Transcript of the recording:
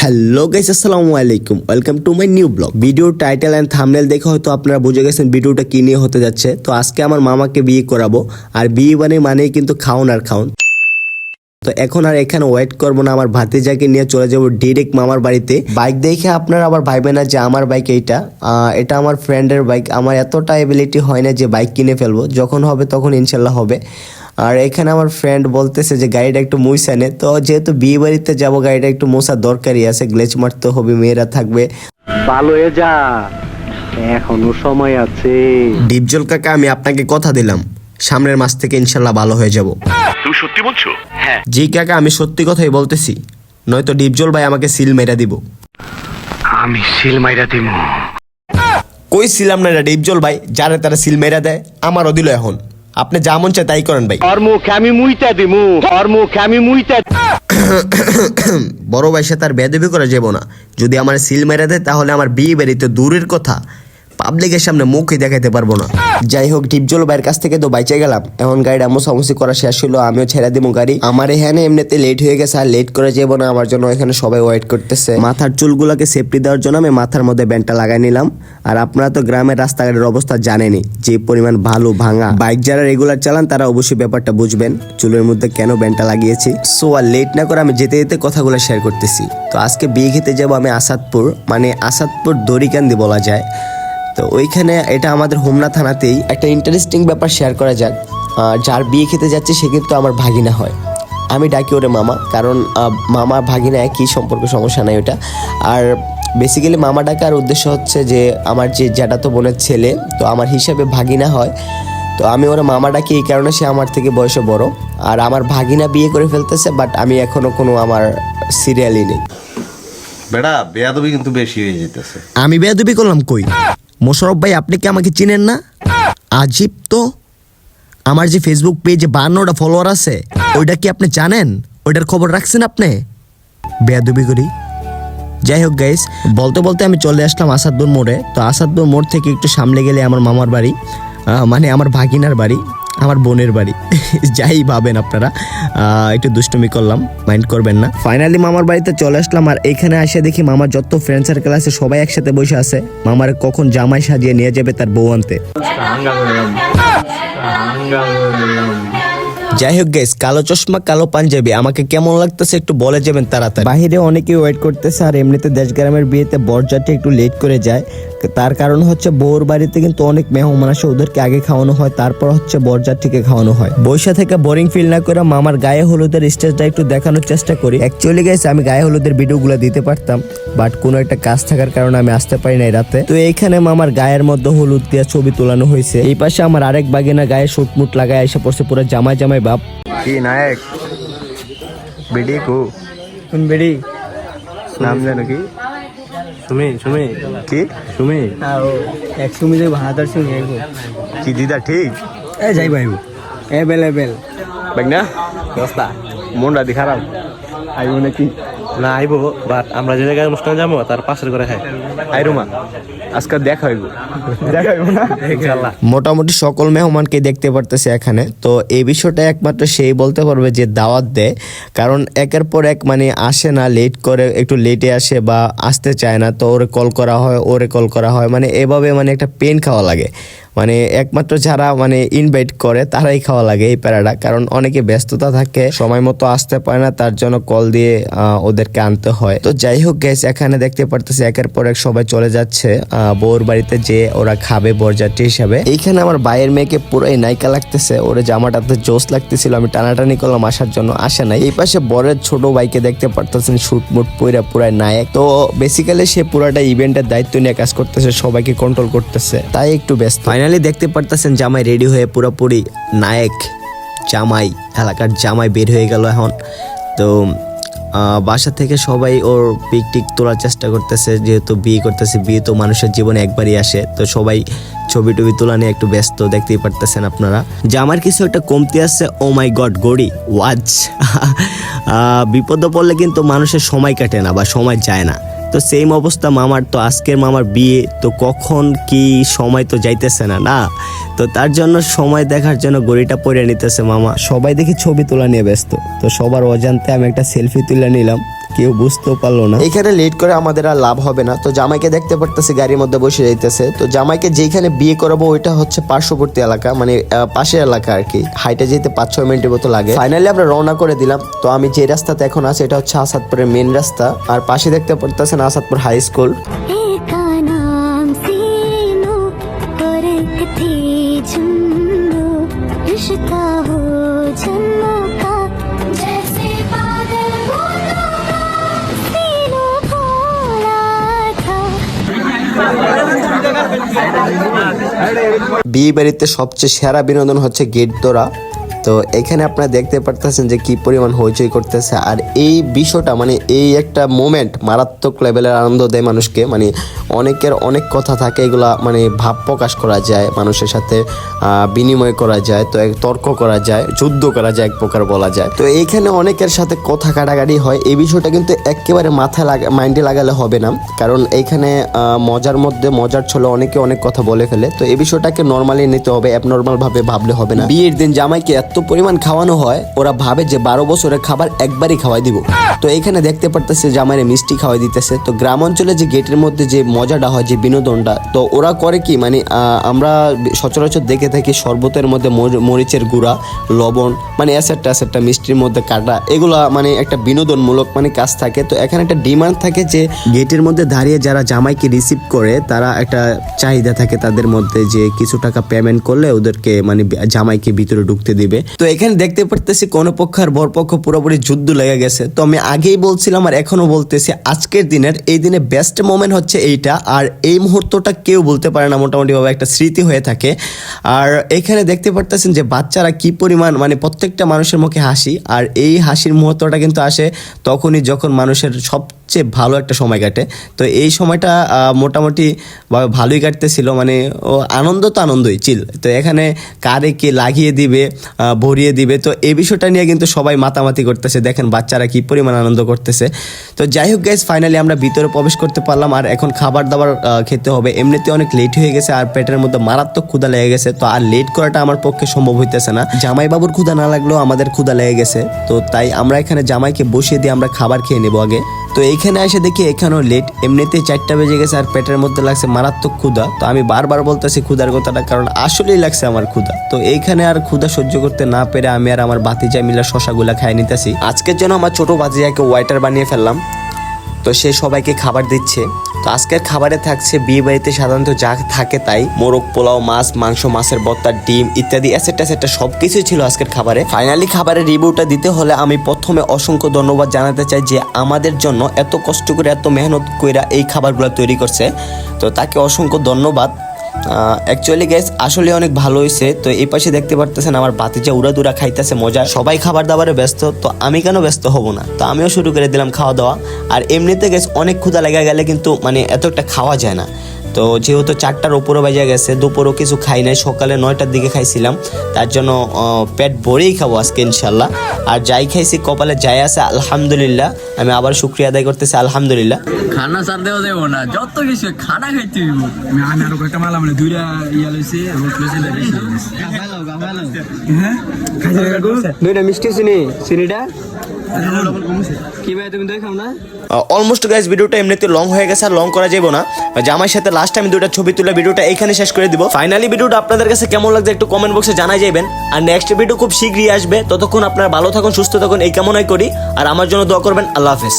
Hello guys আসসালামু আলাইকুম welcome to my new vlog video title and thumbnail দেখে হয়তো আপনারা বুঝে গেছেন ভিডিওটা কি নিয়ে হতে যাচ্ছে। তো আজকে আমার মামাকে বিয়ে করাবো। আর বিয়ে মানে মানেই কিন্তু খাওন আর খাওন। তো এখন আর এখানে ওয়েট করব না আমার ভাতিজাকে নিয়ে চলে যাব ডিরেক্ট মামার বাড়িতে। বাইক দেখে আপনারা আবার ভাইবেন না যে আমার বাইক এইটা। এটা আমার ফ্রেন্ডের বাইক আমার এতটা এবিলিটি হয় না যে বাইক কিনে ফেলব। যখন হবে তখন ইনশাল্লাহ হবে। আর এখানে আমার ফ্রেন্ড বলতেছে যে গাড়িটা একটু মুইসানে তো যেহেতু বিয়ে বাড়িতে যাব গাড়িটা একটু মোছার দরকারই আছে। গ্লেচ মারতে হবে মেয়েরা থাকবে। ভালো হয়ে যা। এখনও সময় আছে। ডিপজল কাকা আমি আপনাকে কথা দিলাম। সামনের মাস থেকে ইনশাল্লাহ ভালো হয়ে যাব। তুমি সত্যি বলছো? হ্যাঁ। জি কাকা আমি সত্যি কথাই বলতেছি। নয়তো ডিপজল ভাই আমাকে সিল মেরা দিব। আমি শিল মাইরা দিমু কই ছিলাম না এটা ডিপজল ভাই? যারে তারা সিল মেরা দেয় আমারও দিল এখন। আপনি যা মন চায় তাই করেন ভাই। ওর মুখে আমি মুইতা দিমু। ওর মুখে আমি মুইতা বড় ভাই সে তার বেদবি করে যাব না। যদি আমার সিল মেরে দেয় তাহলে আমার বিয়ে বাড়িতে দূরের কথা। পাবলিকের সামনে মুখই দেখাতে পারব না। যাই হোক ডিপজল ভাইয়ের কাছ থেকে তো বাইচে গেলাম। এখন গাড়িটা মোছামুছি করা শেষ হলো আমিও ছেড়ে দিব গাড়ি। আমার এখানে এমনিতে লেট হয়ে গেছে আর লেট করে যাব না আমার জন্য এখানে সবাই ওয়েট করতেছে। মাথার চুলগুলোকে সেফটি দেওয়ার জন্য আমি মাথার মধ্যে ব্যান্ডটা লাগাই নিলাম। আর আপনারা তো গ্রামের রাস্তাঘাটের অবস্থা জানেনই যে পরিমাণ ভালো ভাঙা। বাইক যারা রেগুলার চালান তারা অবশ্যই ব্যাপারটা বুঝবেন চুলের মধ্যে কেন ব্যান্ডটা লাগিয়েছি। সো আর লেট না করে আমি যেতে যেতে কথাগুলো শেয়ার করতেছি। তো আজকে বিয়ে খেতে যাব আমি আসাদপুর মানে আসাদপুর দড়িকান্দি বলা যায়। তো ওইখানে এটা আমাদের হোমনা থানাতেই একটা ইন্টারেস্টিং ব্যাপার শেয়ার করা যাক। যার বিয়ে খেতে যাচ্ছে সে কিন্তু আমার ভাগিনা হয়। আমি ডাকি ওরে মামা কারণ মামা ভাগিনা একই সম্পর্ক সমস্যা নাই ওটা। আর বেসিক্যালি মামা ডাকার উদ্দেশ্য হচ্ছে যে আমার যে জ্যাঠাতো বোনের ছেলে তো আমার হিসাবে ভাগিনা হয়। তো আমি ওরা মামা ডাকি এই কারণে সে আমার থেকে বয়সে বড়। আর আমার ভাগিনা বিয়ে করে ফেলতেছে বাট আমি এখনও কোনো আমার সিরিয়ালই নেই। বেড়া বেয়াদবি কিন্তু বেশি হয়ে যেতেছে আমি বেয়াদবি করলাম কই? মোশারফ ভাই, আপনি কি আমাকে চিনেন না? আজিব তো। আমার যে ফেসবুক পেজে বান্নটা ফলোয়ার আছে, ওইটা কি আপনি জানেন? ওইটার খবর রাখছেন আপনি? বেয়াদুবি করি। যাই হোক গাইস বলতে বলতে আমি চলে আসলাম আসাদপুর মোড়ে। তো আসাদপুর মোড় থেকে একটু সামনে গেলে আমার মামার বাড়ি মানে আমার ভাগিনার বাড়ি। আমার বোনের বাড়ি। যাই ভাবেন আপনারা একটু দুষ্টুমি করলাম মাইন্ড করবেন না। ফাইনালি মামার বাড়িতে চলে আসলাম আর এখানে আসে দেখি মামার যত ফ্রেন্ড সার্কেল আছে সবাই একসাথে বসে আছে। মামার কখন জামাই সাজিয়ে নিয়ে যাবে তার বউ আনতে। যাই হোক গাইস কালো চশমা কালো পাঞ্জাবি আমাকে কেমন লাগতেছে একটু বলে যাবেন তাড়াতাড়ি। বাহিরে অনেকেই ওয়েট করতেছে আর এমনিতে দেশগ্রামের বিয়েতে বরযাত্রী একটু লেট করে যায়। তার কারণ হচ্ছে বউর বাড়িতে কিন্তু অনেক মেহমান আসে ওদেরকে আগে খাওয়ানো হয় তারপর হচ্ছে বরযাত্রীকে খাওয়ানো হয়। বৈশা থেকে বোরিং ফিল না করে মামার গায়ে হলুদের স্টেজটা একটু দেখানোর চেষ্টা করি। অ্যাকচুয়ালি গাইস আমি গায়ে হলুদের ভিডিওগুলো দিতে পারতাম বাট কোনো একটা কাজ থাকার কারণে আমি আসতে পারি নাই রাতে। তো এইখানে মামার গায়ের মধ্যে হলুদ দিয়ে ছবি তোলানো হয়েছে। এই পাশে আমার আরেক বাগিনা গায়ে শুটমুট লাগায় এসে পড়ছে পুরো জামাই জামাই বাপ কি নায়ক বিডি কু কোন বেড়ি নাম জানো কি সুমি সুমি কি সুমি হ্যাঁ এক সুমি যে ভাড়াদার সুমি কি দিদা ঠিক এ যাই ভাই দেখ না দোস্তা মনটা দি খারাপ আইব নাকি না আইবো বাট আমরা যে জায়গায় অনুষ্ঠান যাব তার পাশের করে খাই আই আজকে দেখা হইব। দেখা হইব না? মোটামুটি সকল মেহমানকে দেখতে পারতেছে এখানে। তো এই বিষয়টা একমাত্র সেই বলতে পারবে যে দাওয়াত দেয়। কারণ একের পর এক মানে আসে না লেট করে একটু লেটে আসে বা আসতে চায় না। তো ওরে কল করা হয় ওরে কল করা হয়। মানে এভাবে মানে একটা পেন খাওয়া লাগে। মানে একমাত্র যারা মানে ইনভাইট করে, তারাই খাওয়া লাগে এই প্যারাটা। কারণ অনেকে ব্যস্ততা থাকে, সময় মতো আসতে পারে না, তার জন্য কল দিয়ে ওদেরকে আনতে হয়। তো যাই হোক গ্যাস এখানে দেখতে পারতেছি একের পর এক সবাই চলে যাচ্ছে বউর বাড়িতে যে ওরা খাবে বরযাত্রী হিসাবে। এইখানে আমার ভাইয়ের মেয়েকে পুরাই নায়িকা লাগতেছে, ওরে জামাটাতে জোস লাগতেছিল, আমি টানাটানি করলাম, আসার জন্য আসে নাই। এই পাশে বরের ছোট ভাইকে দেখতে পারতেছেন শুটমুট পুরা পুরাই নায়ক। তো বেসিক্যালি সে পুরাটা ইভেন্টের দায়িত্ব নিয়ে কাজ করতেছে, সবাইকে কন্ট্রোল করতেছে, তাই একটু ব্যস্ত। ফাইনালি দেখতে পারতেছেন জামাই রেডি হয়ে পুরোপুরি নায়ক, জামাই, এলাকার জামাই বের হয়ে গেল এখন। তো বাসা থেকে সবাই ওর পিক টিক তোলার চেষ্টা করতেছে, যেহেতু বিয়ে করতেছে, বিয়ে তো মানুষের জীবনে একবারই আসে। তো সবাই ছবি টবি তোলা নিয়ে একটু ব্যস্ত, দেখতেই পারতেছেন আপনারা। জামার কিছু একটা কমতি আছে ও মাই গড গড়ি ওয়াচ বিপদে পড়লে কিন্তু মানুষের সময় কাটে না বা সময় যায় না। তো সেম অবস্থা মামার। তো আজকের মামার বিয়ে, তো কখন কি সময় তো যাইতেছে না না? তো তার জন্য সময় দেখার জন্য গড়িটা পরে নিতেছে মামা। সবাই দেখি ছবি তোলা নিয়ে ব্যস্ত। তো সবার অজান্তে আমি একটা সেলফি তুলে নিলাম। কেউ বুঝতেও পারলো না এখানে লেট করে আমাদের আর লাভ হবে না তো জামাইকে দেখতে পারতেছি গাড়ির মধ্যে বসে যাইতেছে তো জামাইকে যেখানে বিয়ে করাবো ওইটা হচ্ছে পার্শ্ববর্তী এলাকা মানে আহ, পাশের এলাকা আর কি হাইটে যেতে পাঁচ ছয় মিনিটের মতো লাগে ফাইনালি আমরা রওনা করে দিলাম তো আমি যে রাস্তাতে এখন আছি এটা হচ্ছে আসাদপুরের মেন রাস্তা আর পাশে দেখতে পারতেছেন আসাদপুর হাই স্কুল एक नाम सीनो और एक थी झुन्नू रिश्ता हो जन्मों বিয়ে বাড়িতে সবচেয়ে সেরা বিনোদন হচ্ছে গেট দোরা তো এখানে আপনারা দেখতে পারতেছেন যে কি পরিমাণ হইচই করতেছে। আর এই বিষয়টা মানে এই একটা মোমেন্ট মারাত্মক লেভেলের আনন্দ দেয় মানুষকে। মানে অনেকের অনেক কথা থাকে, এগুলা মানে ভাব প্রকাশ করা যায়, মানুষের সাথে বিনিময় করা যায়, তো এক তর্ক করা যায়, যুদ্ধ করা যায়, এক প্রকার বলা যায়। তো এইখানে অনেকের সাথে কথা কাটাকাটি হয়। এই বিষয়টা কিন্তু একেবারে মাথায় লাগা, মাইন্ডে লাগালে হবে না। কারণ এইখানে মজার মধ্যে মজার ছলে অনেকে অনেক কথা বলে ফেলে। তো এই বিষয়টাকে নর্মালি নিতে হবে অ্যাবনর্মাল ভাবে ভাবলে হবে না। বিয়ের দিন জামাইকে এত পরিমাণ খাওয়ানো হয়, ওরা ভাবে যে বারো বছরের খাবার একবারই খাওয়াই দিব। তো এখানে দেখতে পারতেছে জামাইরে মিষ্টি খাওয়াই দিতেছে। তো গ্রাম অঞ্চলে যে গেটের মধ্যে যে মজাটা হয়, যে বিনোদনটা, তো ওরা করে কি মানে আমরা সচরাচর দেখে থাকি শরবতের মধ্যে মর- মরিচের গুঁড়া, লবণ মানে অ্যাসেটটা অ্যাসেটটা, মিষ্টির মধ্যে কাটা, এগুলা মানে একটা বিনোদনমূলক মানে কাজ থাকে। তো এখানে একটা ডিমান্ড থাকে যে গেটের মধ্যে দাঁড়িয়ে যারা জামাইকে রিসিভ করে, তারা একটা চাহিদা থাকে তাদের মধ্যে যে কিছু টাকা পেমেন্ট করলে ওদেরকে মানে জামাইকে ভিতরে ঢুকতে দিবে। তো এখানে দেখতে পারতেছি কোন পক্ষ আর বরপক্ষ পুরোপুরি যুদ্ধ লেগে গেছে। তো আমি আগেই বলছিলাম আর এখনও বলতেছি, আজকের দিনের এই দিনে বেস্ট মোমেন্ট হচ্ছে এইটা। আর এই মুহূর্তটা কেউ বলতে পারে না মোটামুটি ভাবে একটা স্মৃতি হয়ে থাকে। আর এখানে দেখতে পারতেছেন যে বাচ্চারা কি পরিমাণ মানে প্রত্যেকটা মানুষের মুখে হাসি। আর এই হাসির মুহূর্তটা কিন্তু আসে তখনই যখন মানুষের সবচেয়ে ভালো একটা সময় কাটে। তো এই সময়টা মোটামুটি ভালোই কাটতেছিল। মানে ও আনন্দ তো আনন্দই, চিল। তো এখানে কারে কে লাগিয়ে দিবে ভরিয়ে দিবে, তো এই বিষয়টা নিয়ে কিন্তু সবাই মাতামাতি করতেছে। দেখেন বাচ্চারা কি পরিমাণ আনন্দ করতেছে। তো যাই হোক গাইজ ফাইনালি আমরা ভিতরে প্রবেশ করতে পারলাম। আর এখন খাবার দাবার খেতে হবে। এমনিতে অনেক লেট হয়ে গেছে আর পেটের মধ্যে মারাত্মক ক্ষুদা লেগে গেছে। তো আর লেট করাটা আমার পক্ষে সম্ভব হইতেছে না। জামাই বাবুর ক্ষুধা না লাগলেও আমাদের ক্ষুদা লেগে গেছে। তো তাই আমরা এখানে জামাইকে বসিয়ে দিয়ে আমরা খাবার খেয়ে নেব আগে। তো এইখানে এসে দেখি এখানেও লেট এমনিতে চারটা বেজে গেছে আর পেটের মধ্যে লাগছে মারাত্মক ক্ষুধা। তো আমি বারবার বলতেছি ক্ষুধার কথাটা, কারণ আসলেই লাগছে আমার ক্ষুধা। তো এইখানে আর ক্ষুধা সহ্য করতে না পেরে আমি আর আমার বাতিজা মিলা শশাগুলা খাই নিতেছি। আজকের জন্য আমার ছোট বাতিজাকে ওয়াইটার বানিয়ে ফেললাম। তো সে সবাইকে খাবার দিচ্ছে। তো আজকের খাবারে থাকছে বিয়ে বাড়িতে সাধারণত যা থাকে তাই। মোরগ, পোলাও, মাছ, মাংস, মাছের বত্তা, ডিম ইত্যাদি অ্যাসেটটা সেটা সব কিছুই ছিল আজকের খাবারে। ফাইনালি খাবারের রিভিউটা দিতে হলে আমি প্রথমে অসংখ্য ধন্যবাদ জানাতে চাই যে আমাদের জন্য এত কষ্ট করে এত মেহনত করে এই খাবারগুলো তৈরি করছে। তো তাকে অসংখ্য ধন্যবাদ। অ্যাকচুয়ালি গ্যাস আসলে অনেক ভালো হয়েছে তো এই পাশে দেখতে পারতেছেন আমার বাতিজা উড়াদুরা খাইতেছে, মজা। সবাই খাবার দাবারে ব্যস্ত, তো আমি কেন ব্যস্ত হব না? তো আমিও শুরু করে দিলাম খাওয়া দাওয়া আর এমনিতে গ্যাস অনেক ক্ষুধা লেগে গেলে কিন্তু মানে এত একটা খাওয়া যায় না। তো যেহেতু চারটার উপরে বাজে গেছে, দুপুরও কিছু খাই নাই, সকালে নয়টার দিকে খাইছিলাম। তার জন্য পেট ভরেই খাব আজকে ইনশাল্লাহ আর যাই খাইছি, কপালে যাই আছে, আলহামদুলিল্লাহ। আমি আবার শুক্রিয়া আদায় করতেছি, আলহামদুলিল্লাহ। খানা সার দেওয়া যাব না যত কিছু খানা খাইতে হইব। আমি আরও কয়েকটা মালা মানে দুইটা ইয়া লইছি লইছি দুইটা মিষ্টি চিনি চিনিটা? কি ভাই তুমি দেখাও না? অলমোস্ট গাইজ ভিডিওটা এমনিতে লং হয়ে গেছে আর লং করা যাবে না। জামাইয়ের সাথে লাস্ট আমি দুটো ছবি তুলে ভিডিওটা এইখানে শেষ করে দিব। ফাইনালি ভিডিওটা আপনাদের কাছে কেমন লাগছে একটু কমেন্ট বক্সে জানাই যাবেন। আর নেক্সট ভিডিও খুব শীঘ্রই আসবে। ততক্ষণ আপনারা ভালো থাকুন সুস্থ থাকুন এই কামনাই করি। আর আমার জন্য দোয়া করবেন আল্লাহ হাফেজ।